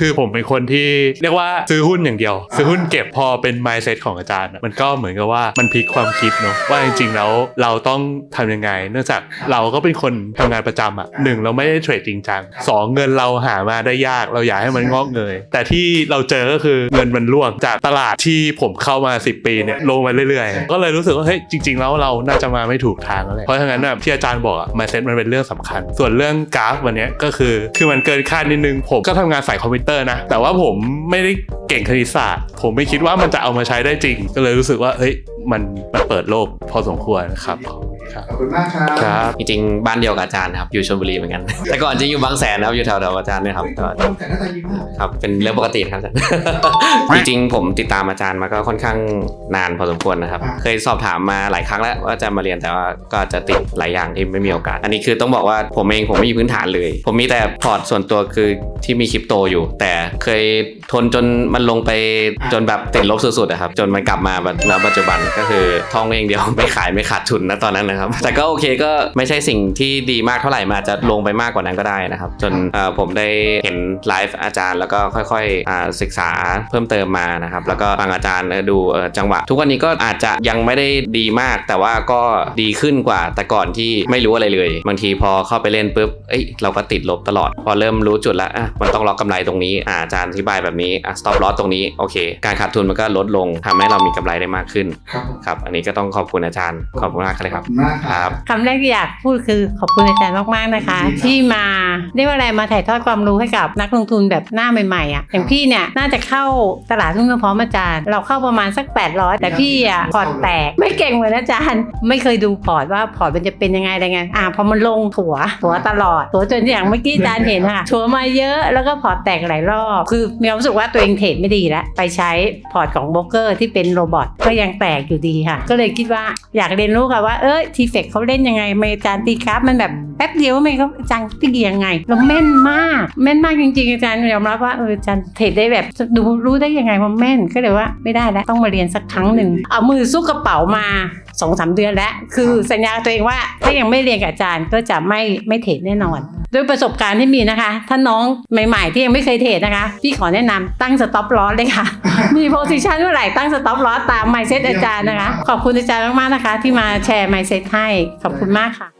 คือผมเป็นคนที่เรียกว่าซื้อหุ้นอย่างเดียว ซื้อหุ้นเก็บพอเป็น mindset ของอาจารย์อะมันก็เหมือนกับว่ามันพลิกความคิดเนาะว่าจริงๆแล้วเราต้องทำยังไง เนื่องจากเราก็เป็นคนทำงานประจำอะหนึ่งเราไม่ได้เทรดจริงจังสองเงินเราหามาได้ยากเราอยากให้มันงอกเงยแต่ที่เราเจอก็คือเงินมันร่วงจากตลาดที่ผมเข้ามา 10 ปีเนี่ยลงมาเรื่อยๆ ก็เลยรู้สึกว่าเฮ้ยจริง ๆ แล้วเราน่าจะมาไม่ถูกทางแล้วแหละเพราะฉะนั้นแบบที่อาจารย์บอกอะ mindset มันเป็นเรื่องสำคัญ ส่วนเรื่องกราฟวันเนี้ยก็คือคือมันเกินคาดนิดนึงผมก็ทำงานสายคอมพิวเตอร์นะ แต่ว่าผมไม่ได้เก่งคณิตศาสตร์ ผมไม่คิดว่ามันจะเอามาใช้ได้จริง ก็เลยรู้สึกว่าเฮ้ยมันมันเปิดโลกพอสมควรครับ ครับ ขอบคุณมากครับ ครับ จริงๆ บ้านเดียวกับอาจารย์ครับ อยู่ชลบุรีเหมือนกัน แต่ก่อนจริงอยู่บางแสนนะครับ อยู่แถวๆอาจารย์เนี่ยครับก็ต้องแต่หน้าตายิ้มมากครับ เป็นเรื่องปกติครับอาจารย์ จริงๆ ผมติดตามอาจารย์มาก็ค่อนข้างนานพอสมควรนะครับ เคยสอบถามมาหลายครั้งแล้วว่าจะมาเรียนแต่ว่าก็จะติดหลายอย่างที่ไม่มีโอกาส อันนี้คือต้องบอกว่าผมเองผมไม่มีพื้นฐานเลย ผมมีแต่พอร์ตส่วนตัวคือที่มีคริปโตอยู่ แต่เคยทนจนมันลงไปจนแบบติดลบสุดๆอะครับ จนมันกลับมาแล้วปัจจุบันก็คือท่องเองเดียวไม่ขายไม่ขาดทุนนะตอนนั้นนะครับ แต่ก็โอเคก็ไม่ใช่สิ่งที่ดีมากเท่าไหร่มันอาจจะลงไปมากกว่านั้นก็ได้นะครับ จนเอ่อผมได้เห็นไลฟ์อาจารย์แล้วก็ค่อยๆอ่าศึกษาเพิ่มเติมมานะครับ แล้วก็ฟังอาจารย์เอ่อดูเอ่อจังหวะ ทุกวันนี้ก็อาจจะยังไม่ได้ดีมาก แต่ว่าก็ดีขึ้นกว่า แต่ก่อนที่ไม่รู้อะไรเลย บางทีพอเข้าไปเล่นปุ๊บเอ้ยเราก็ติดลบตลอด พอเริ่มรู้จุดแล้วอะมันต้องล็อกกำไรตรงนี้อ่าอาจารย์อธิบายแบบนี้อะ stop loss ตรงนี้โอเค การขาดทุนมันก็ลดลงทำให้เรามีกำไรได้มากขึ้นครับผมครับ อันนี้ก็ต้องขอบคุณอาจารย์ขอบคุณมากเลยขคอรับบคุณมากคครัรับบคำแรกที่อยากพูดคือขอบคุณอาจารย์มากๆนะคะ ที่มาเรียกว่าอะไรมาถ่ายทอดความรู้ให้กับนักลงทุนแบบหน้าใหม่ๆอะอย่างพี่เนี่ยน่าจะเข้าตลาดหุ้นพร้อมอาจารย์ เราเข้าประมาณสัก 800 แต่พี่อะพอร์ตแตก ไม่เก่งเหมือนอาจารย์ ไม่เคยดูพอร์ตว่าพอร์ตมันจะเป็นยังไงอะไรไงอะพอมันลงถัวถัวตลอดถัวจนอย่างเมื่อกี้อาจารย์เห็นค่ะถัวมาเยอะแล้วก็พอร์ตแตกหลายรอบ คือมีความรู้สึกว่าตัวเองเทรดไม่ดีแล้วไปใช้พอร์ตของโบรกเกอร์ที่เป็นโรบอทก็ยังแตกอยู่ดีค่ะ ก็เลยคิดว่าอยากเรียนรู้ค่ะว่าเออทีเฟกเขาเล่นยังไงไมอาจารย์ตีกราฟมันแบบแป๊บเดียวทำไมเขาอาจารย์ตียังไงแล้วแม่นมากแม่นมากจริงๆอาจารย์ยอมรับว่าเอออาจารย์เทรดได้แบบดูรู้ได้ยังไงว่าแม่นก็เลยว่าไม่ได้แล้วต้องมาเรียนสักครั้งหนึ่งเอามือสู้กระเป๋ามาสองสามเดือนแล้ว คือสัญญาตัวเองว่าถ้ายังไม่เรียนกับอาจารย์ก็จะไม่ไม่เทรดแน่นอนด้วยประสบการณ์ที่มีนะคะ ถ้าน้องใหม่ ๆ ที่ยังไม่เคยเทรดนะคะ พี่ขอแนะนำตั้งสต็อปลอสเลยค่ะ มีโพสิชันเมื่อไหร่ตั้งสต็อปลอสตามไมเซ็ตอาจารย์นะคะ ขอบคุณอาจารย์มากๆนะคะ ที่มาแชร์ไมเซ็ตให้ขอบคุณมากค่ะ